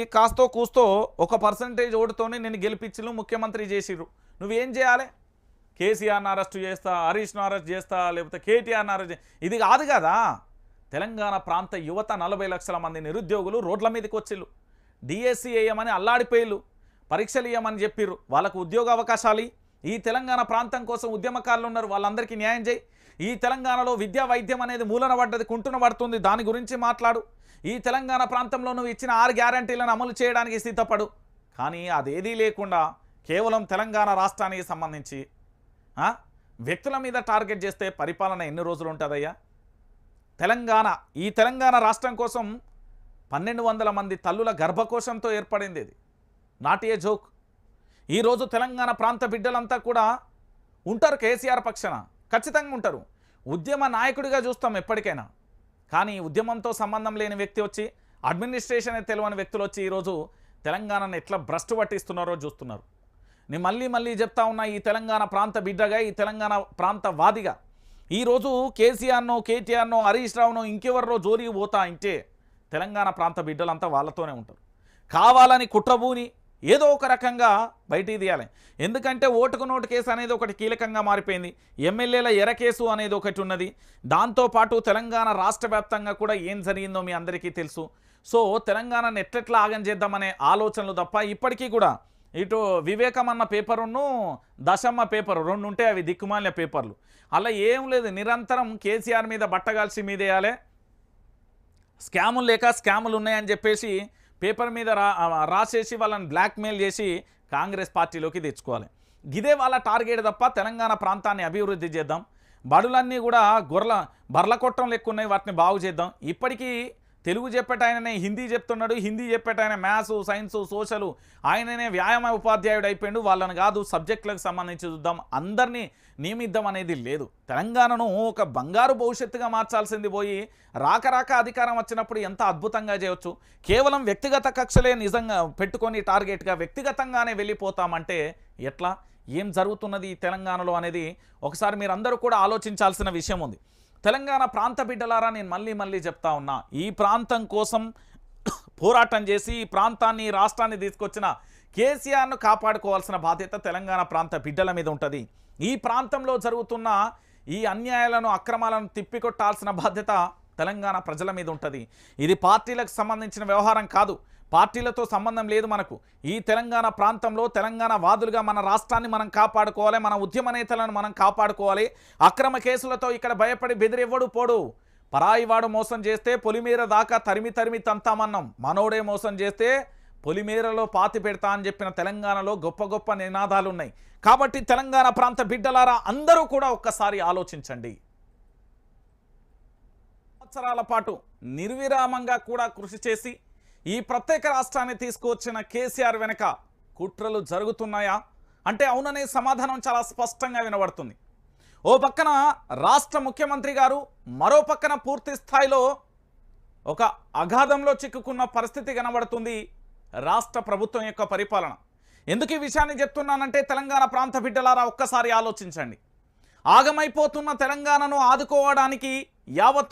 ఈ కాస్తో కూస్తో ఒక పర్సంటేజ్ ఓటుతోనే నేను గెలిపించను ముఖ్యమంత్రి చేసిర్రు. నువ్వేం చేయాలి? కేసీఆర్ని అరెస్ట్ చేస్తా హరీష్ను అరెస్ట్ చేస్తా లేకపోతే కేటీఆర్ని అరెస్ట్ ఇది కాదు కదా. తెలంగాణ ప్రాంత యువత నలభై లక్షల మంది నిరుద్యోగులు రోడ్ల మీదకి వచ్చిళ్ళు. డిఎస్సీ వేయమని అల్లాడిపోయిళ్ళు పరీక్షలు ఇవ్వమని చెప్పిర్రు. వాళ్ళకు ఉద్యోగ అవకాశాలు ఈ తెలంగాణ ప్రాంతం కోసం ఉద్యమకారులు ఉన్నారు వాళ్ళందరికీ న్యాయం చేయి. ఈ తెలంగాణలో విద్యా వైద్యం అనేది మూలన పడ్డది కుంటున పడుతుంది. దాని గురించి మాట్లాడు. ఈ తెలంగాణ ప్రాంతంలో నువ్వు ఇచ్చిన ఆరు గ్యారంటీలను అమలు చేయడానికి సిద్ధపడు. కానీ అదేదీ లేకుండా కేవలం తెలంగాణ రాష్ట్రానికి సంబంధించి వ్యక్తుల మీద టార్గెట్ చేస్తే పరిపాలన ఎన్ని రోజులు ఉంటుందయ్యా? తెలంగాణ ఈ తెలంగాణ రాష్ట్రం కోసం పన్నెండు వందల మంది తల్లుల గర్భకోశంతో ఏర్పడింది ఇది. Not a joke. ఈరోజు తెలంగాణ ప్రాంత బిడ్డలంతా కూడా ఉంటారు కేసీఆర్ పక్షాన. ఖచ్చితంగా ఉంటారు. ఉద్యమ నాయకుడిగా చూస్తాం ఎప్పటికైనా. కానీ ఉద్యమంతో సంబంధం లేని వ్యక్తి వచ్చి అడ్మినిస్ట్రేషన్ తెలియని వ్యక్తులు వచ్చి ఈరోజు తెలంగాణను ఎట్లా భ్రష్టు పట్టిస్తున్నారో చూస్తున్నారు. నేను మళ్ళీ మళ్ళీ చెప్తా ఉన్నా ఈ తెలంగాణ ప్రాంత బిడ్డగా ఈ తెలంగాణ ప్రాంత వాదిగా ఈరోజు కేసీఆర్నో కేటీఆర్నో హరీష్ రావునో ఇంకెవరినో జోలికి పోతా అంటే తెలంగాణ ప్రాంత బిడ్డలంతా వాళ్ళతోనే ఉంటారు. కావాలని కుట్రభూని ఏదో ఒక రకంగా బయటికి తీయాలి. ఎందుకంటే ఓటుకు నోటు కేసు అనేది ఒకటి కీలకంగా మారిపోయింది. ఎమ్మెల్యేల ఎర కేసు అనేది ఒకటి ఉన్నది. దాంతోపాటు తెలంగాణ రాష్ట్ర వ్యాప్తంగా కూడా ఏం జరిగిందో మీ అందరికీ తెలుసు. సో తెలంగాణను ఎట్లెట్లా ఆగం చేద్దామనే ఆలోచనలు తప్ప ఇప్పటికీ కూడా ఇటు వివేకమన్న పేపరును దశమ్మ పేపరు రెండు ఉంటే అవి దిక్కుమాలిన పేపర్లు. అలా ఏం లేదు. నిరంతరం కేసీఆర్ మీద బట్టగాల్సి మీదేయాలి. స్కాములు లేక స్కాములు ఉన్నాయని చెప్పేసి పేపర్ మీద రా రాసేసి వాళ్ళని బ్లాక్మెయిల్ చేసి కాంగ్రెస్ పార్టీలోకి తెచ్చుకోవాలి. ఇదే వాళ్ళ టార్గెట్ తప్ప తెలంగాణ ప్రాంతాన్ని అభివృద్ధి చేద్దాం. బడులన్నీ కూడా గొర్రెల బర్ల కొట్టం లెక్కున్నాయి వాటిని బాగు చేద్దాం. ఇప్పటికీ తెలుగు చెప్పేటాయననే హిందీ చెప్తున్నాడు. హిందీ చెప్పేటాయన మ్యాథ్స్ సైన్స్ సోషల్ ఆయననే వ్యాయామ ఉపాధ్యాయుడు అయిపోయాడు. వాళ్ళని కాదు సబ్జెక్టులకు సంబంధించి చూద్దాం. అందరినీ నియమిద్దాం అనేది లేదు. తెలంగాణను ఒక బంగారు భవిష్యత్తుగా మార్చాల్సింది పోయి రాక రాక అధికారం వచ్చినప్పుడు ఎంత అద్భుతంగా చేయవచ్చు కేవలం వ్యక్తిగత కక్షలే నిజంగా పెట్టుకొని టార్గెట్గా వ్యక్తిగతంగానే వెళ్ళిపోతామంటే ఎట్లా? ఏం జరుగుతున్నది ఈ తెలంగాణలో అనేది ఒకసారి మీరు అందరూ కూడా ఆలోచించాల్సిన విషయం ఉంది. తెలంగాణ ప్రాంత బిడ్డలారా నేను మళ్ళీ మళ్ళీ చెప్తా ఉన్నా ఈ ప్రాంతం కోసం పోరాటం చేసి ఈ ప్రాంతాన్ని రాష్ట్రాన్ని తీసుకొచ్చిన కేసీఆర్ను కాపాడుకోవాల్సిన బాధ్యత తెలంగాణ ప్రాంత బిడ్డల మీద ఉంటుంది. ఈ ప్రాంతంలో జరుగుతున్న ఈ అన్యాయాలను అక్రమాలను తిప్పికొట్టాల్సిన బాధ్యత తెలంగాణ ప్రజల మీద ఉంటుంది. ఇది పార్టీలకు సంబంధించిన వ్యవహారం కాదు. పార్టీలతో సంబంధం లేదు మనకు. ఈ తెలంగాణ ప్రాంతంలో తెలంగాణ వాదులుగా మన రాష్ట్రాన్ని మనం కాపాడుకోవాలి మన ఉద్యమ నేతలను మనం కాపాడుకోవాలి. అక్రమ కేసులతో ఇక్కడ భయపడి బెదిరెవ్వడు పోడు. పరాయివాడు మోసం చేస్తే పొలిమీర దాకా తరిమి తరిమి తంతామన్నాం. మనోడే మోసం చేస్తే పొలిమేరలో పాతి పెడతా అని చెప్పిన తెలంగాణలో గొప్ప గొప్ప నినాదాలు ఉన్నాయి కాబట్టి తెలంగాణ ప్రాంత బిడ్డలారా అందరూ కూడా ఒక్కసారి ఆలోచించండి. సంవత్సరాల పాటు నిర్విరామంగా కూడా కృషి చేసి ఈ ప్రత్యేక రాష్ట్రాన్ని తీసుకువచ్చిన కేసీఆర్ వెనక కుట్రలు జరుగుతున్నాయా? అంటే అవుననే సమాధానం చాలా స్పష్టంగా వినబడుతుంది. ఓ పక్కన రాష్ట్ర ముఖ్యమంత్రి గారు మరో పక్కన పూర్తి స్థాయిలో ఒక అగాధంలో చిక్కుకున్న పరిస్థితి కనబడుతుంది రాష్ట్ర ప్రభుత్వం యొక్క పరిపాలన. ఎందుకు ఈ విషయాన్ని చెప్తున్నానంటే తెలంగాణ ప్రాంత బిడ్డలారా ఒక్కసారి ఆలోచించండి. ఆగమైపోతున్న తెలంగాణను ఆదుకోవడానికి యావత్తు